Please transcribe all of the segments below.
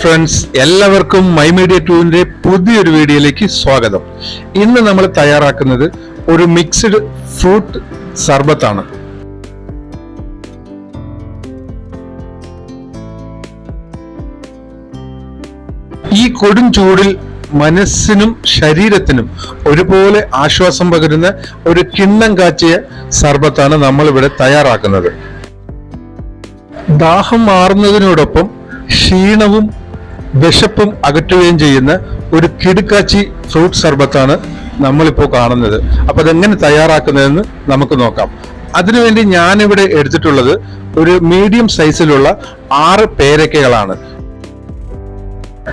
Friends എല്ലാവർക്കും my media ടൂവിന്റെ പുതിയൊരു വീഡിയോയിലേക്ക് സ്വാഗതം. ഇന്ന് നമ്മൾ തയ്യാറാക്കുന്നത് ഒരു മിക്സ്ഡ് ഫ്രൂട്ട് സർബത്താണ്. ഈ കൊടും ചൂടിൽ മനസ്സിനും ശരീരത്തിനും ഒരുപോലെ ആശ്വാസം പകരുന്ന ഒരു കിണ്ണം കാച്ചിയ സർബത്താണ് നമ്മളിവിടെ തയ്യാറാക്കുന്നത്. ദാഹം മാറുന്നതിനോടൊപ്പം ക്ഷീണവും വിശപ്പും അകറ്റുകയും ചെയ്യുന്ന ഒരു കിടുക്കാച്ചി ഫ്രൂട്ട് സർബത്താണ് നമ്മളിപ്പോൾ കാണുന്നത്. അപ്പോൾ അതെങ്ങനെ തയ്യാറാക്കുന്നതെന്ന് നമുക്ക് നോക്കാം. അതിനുവേണ്ടി ഞാനിവിടെ എടുത്തിട്ടുള്ളത് ഒരു മീഡിയം സൈസിലുള്ള ആറ് പേരക്കകളാണ്.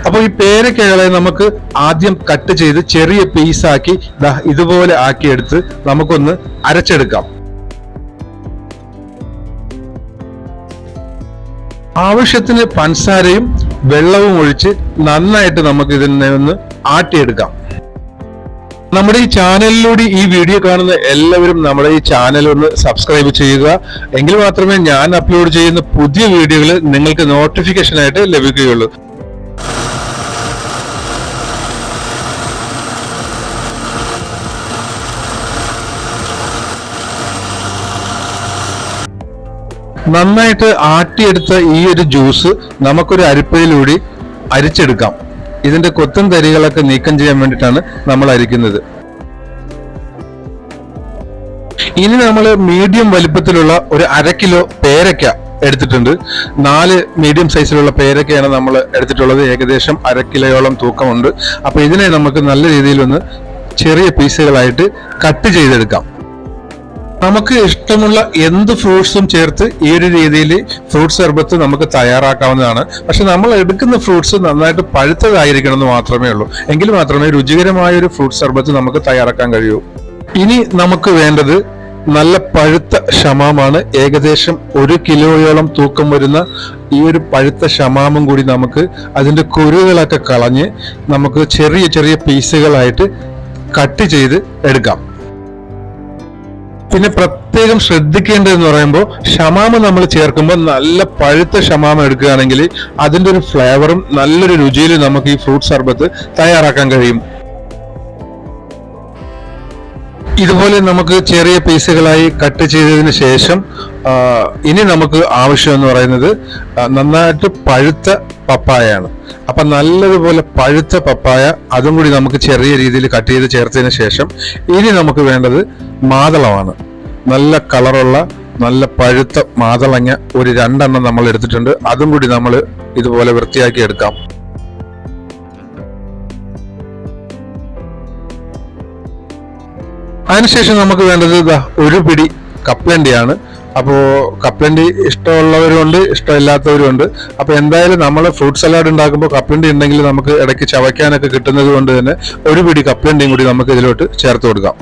അപ്പോൾ ഈ പേരക്കകളെ നമുക്ക് ആദ്യം കട്ട് ചെയ്ത് ചെറിയ പീസാക്കി ഇതുപോലെ ആക്കിയെടുത്ത് നമുക്കൊന്ന് അരച്ചെടുക്കാം. ആവശ്യത്തിന് പഞ്ചസാരയും വെള്ളവും ഒഴിച്ച് നന്നായിട്ട് നമുക്ക് ഇതിൽ നിന്ന് ആട്ടിയെടുക്കാം. നമ്മുടെ ഈ ചാനലിലൂടെ ഈ വീഡിയോ കാണുന്ന എല്ലാവരും നമ്മുടെ ഈ ചാനൽ ഒന്ന് സബ്സ്ക്രൈബ് ചെയ്യുക. എങ്കിൽ മാത്രമേ ഞാൻ അപ്ലോഡ് ചെയ്യുന്ന പുതിയ വീഡിയോകൾ നിങ്ങൾക്ക് നോട്ടിഫിക്കേഷൻ ആയിട്ട് ലഭിക്കുകയുള്ളൂ. നന്നായിട്ട് ആട്ടിയെടുത്ത ഈ ഒരു ജ്യൂസ് നമുക്കൊരു അരിപ്പയിലൂടെ അരിച്ചെടുക്കാം. ഇതിന്റെ കൊത്തും തരികളൊക്കെ നീക്കം ചെയ്യാൻ വേണ്ടിയിട്ടാണ് നമ്മൾ അരിക്കുന്നത്. ഇനി നമ്മൾ മീഡിയം വലിപ്പത്തിലുള്ള ഒരു അര കിലോ പേരയ്ക്ക എടുത്തിട്ടുണ്ട്. നാല് മീഡിയം സൈസിലുള്ള പേരക്കയാണ് നമ്മൾ എടുത്തിട്ടുള്ളത്. ഏകദേശം അര കിലോയോളം തൂക്കമുണ്ട്. അപ്പോൾ ഇതിനെ നമുക്ക് നല്ല രീതിയിൽ ഒന്ന് ചെറിയ പീസുകളായിട്ട് കട്ട് ചെയ്തെടുക്കാം. നമുക്ക് ഇഷ്ടമുള്ള എന്ത് ഫ്രൂട്ട്സും ചേർത്ത് ഈ ഒരു രീതിയിൽ ഫ്രൂട്ട് സർബത്ത് നമുക്ക് തയ്യാറാക്കാവുന്നതാണ്. പക്ഷെ നമ്മൾ എടുക്കുന്ന ഫ്രൂട്ട്സ് നന്നായിട്ട് പഴുത്തതായിരിക്കണം എന്ന് മാത്രമേ ഉള്ളൂ. എങ്കിൽ മാത്രമേ രുചികരമായ ഒരു ഫ്രൂട്ട് സർബത്ത് നമുക്ക് തയ്യാറാക്കാൻ കഴിയൂ. ഇനി നമുക്ക് വേണ്ടത് നല്ല പഴുത്ത ഷമാമാണ്. ഏകദേശം ഒരു കിലോയോളം തൂക്കം വരുന്ന ഈ ഒരു പഴുത്ത ഷമാമും കൂടി നമുക്ക് അതിന്റെ കുരുകളൊക്കെ കളഞ്ഞ് നമുക്ക് ചെറിയ ചെറിയ പീസുകളായിട്ട് കട്ട് ചെയ്ത് എടുക്കാം. പിന്നെ പ്രത്യേകം ശ്രദ്ധിക്കേണ്ടതെന്ന് പറയുമ്പോൾ ഷമാമ നമ്മൾ ചേർക്കുമ്പോൾ നല്ല പഴുത്ത ഷമാമ എടുക്കുകയാണെങ്കിൽ അതിന്റെ ഒരു ഫ്ലേവറും നല്ലൊരു രുചിയിലും നമുക്ക് ഈ ഫ്രൂട്ട് സർബത്ത് തയ്യാറാക്കാൻ കഴിയും. ഇതുപോലെ നമുക്ക് ചെറിയ പീസുകളായി കട്ട് ചെയ്തതിന് ശേഷം ഇനി നമുക്ക് ആവശ്യം എന്ന് പറയുന്നത് നന്നായിട്ട് പഴുത്ത പപ്പായയാണ്. അപ്പൊ നല്ലതുപോലെ പഴുത്ത പപ്പായ അതും കൂടി നമുക്ക് ചെറിയ രീതിയിൽ കട്ട് ചെയ്ത് ചേർത്തതിന് ശേഷം ഇനി നമുക്ക് വേണ്ടത് മാതളമാണ്. നല്ല കളറുള്ള നല്ല പഴുത്ത മാതളങ്ങ ഒരു രണ്ടെണ്ണം നമ്മൾ എടുത്തിട്ടുണ്ട്. അതും കൂടി നമ്മൾ ഇതുപോലെ വൃത്തിയാക്കി എടുക്കാം. അതിനുശേഷം നമുക്ക് വേണ്ടത് ഒരു പിടി കപ്പലണ്ടിയാണ് അപ്പോൾ കപ്പലണ്ടി ഇഷ്ടമുള്ളവരുണ്ട് ഇഷ്ടമില്ലാത്തവരുണ്ട്. അപ്പോൾ എന്തായാലും നമ്മൾ ഫ്രൂട്ട് സലാഡ് ഉണ്ടാക്കുമ്പോൾ കപ്പലണ്ടി ഉണ്ടെങ്കിൽ നമുക്ക് ഇടയ്ക്ക് ചവയ്ക്കാനൊക്കെ കിട്ടുന്നത് കൊണ്ട് തന്നെ ഒരു പിടി കപ്പലണ്ടിയും കൂടി നമുക്ക് ഇതിലോട്ട് ചേർത്ത് കൊടുക്കാം.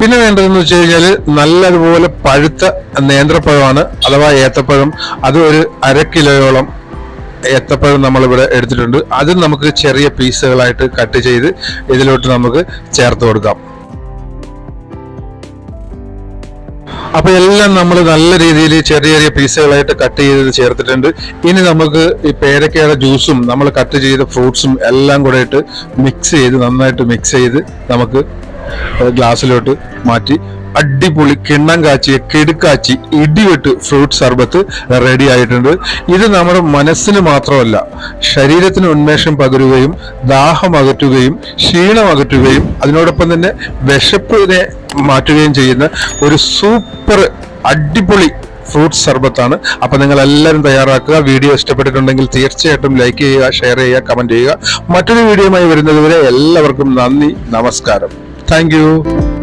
പിന്നെ വേണ്ടതെന്ന് വെച്ച് കഴിഞ്ഞാൽ നല്ലതുപോലെ പഴുത്ത നേന്ത്രപ്പഴമാണ് അഥവാ ഏത്തപ്പഴം. അത് ഒരു അര കിലോയോളം ഏത്തപ്പഴം നമ്മളിവിടെ എടുത്തിട്ടുണ്ട്. അത് നമുക്ക് ചെറിയ പീസുകളായിട്ട് കട്ട് ചെയ്ത് ഇതിലോട്ട് നമുക്ക് ചേർത്ത് കൊടുക്കാം. അപ്പൊ എല്ലാം നമ്മൾ നല്ല രീതിയിൽ ചെറിയ ചെറിയ പീസുകളായിട്ട് കട്ട് ചെയ്ത് ചേർത്തിട്ടുണ്ട്. ഇനി നമുക്ക് ഈ പേരക്കയുടെ ജ്യൂസും നമ്മൾ കട്ട് ചെയ്ത ഫ്രൂട്ട്സും എല്ലാം കൂടെ ഇട്ട് മിക്സ് ചെയ്ത് നന്നായിട്ട് മിക്സ് ചെയ്ത് നമുക്ക് ഗ്ലാസ്സിലോട്ട് മാറ്റി അടിപൊളി കിണ്ണം കെടുക്കാച്ചി കിടുക്കാച്ചി ഇടിവെട്ട് ഫ്രൂട്ട് സർബത്ത് റെഡി ആയിട്ടുണ്ട്. ഇത് നമ്മുടെ മനസ്സിന് മാത്രമല്ല ശരീരത്തിന് ഉന്മേഷം പകരുകയും ദാഹം അകറ്റുകയും ക്ഷീണം അകറ്റുകയും അതിനോടൊപ്പം തന്നെ വിശപ്പിനെ മാറ്റുകയും ചെയ്യുന്ന ഒരു സൂപ്പർ അടിപൊളി ഫ്രൂട്ട് സർബത്താണ്. അപ്പൊ നിങ്ങൾ എല്ലാവരും തയ്യാറാക്കുക. വീഡിയോ ഇഷ്ടപ്പെട്ടിട്ടുണ്ടെങ്കിൽ തീർച്ചയായിട്ടും ലൈക്ക് ചെയ്യുക ഷെയർ ചെയ്യുക കമന്റ് ചെയ്യുക. മറ്റൊരു വീഡിയോയുമായി വരുന്നതുവരെ എല്ലാവർക്കും നന്ദി നമസ്കാരം. Thank you.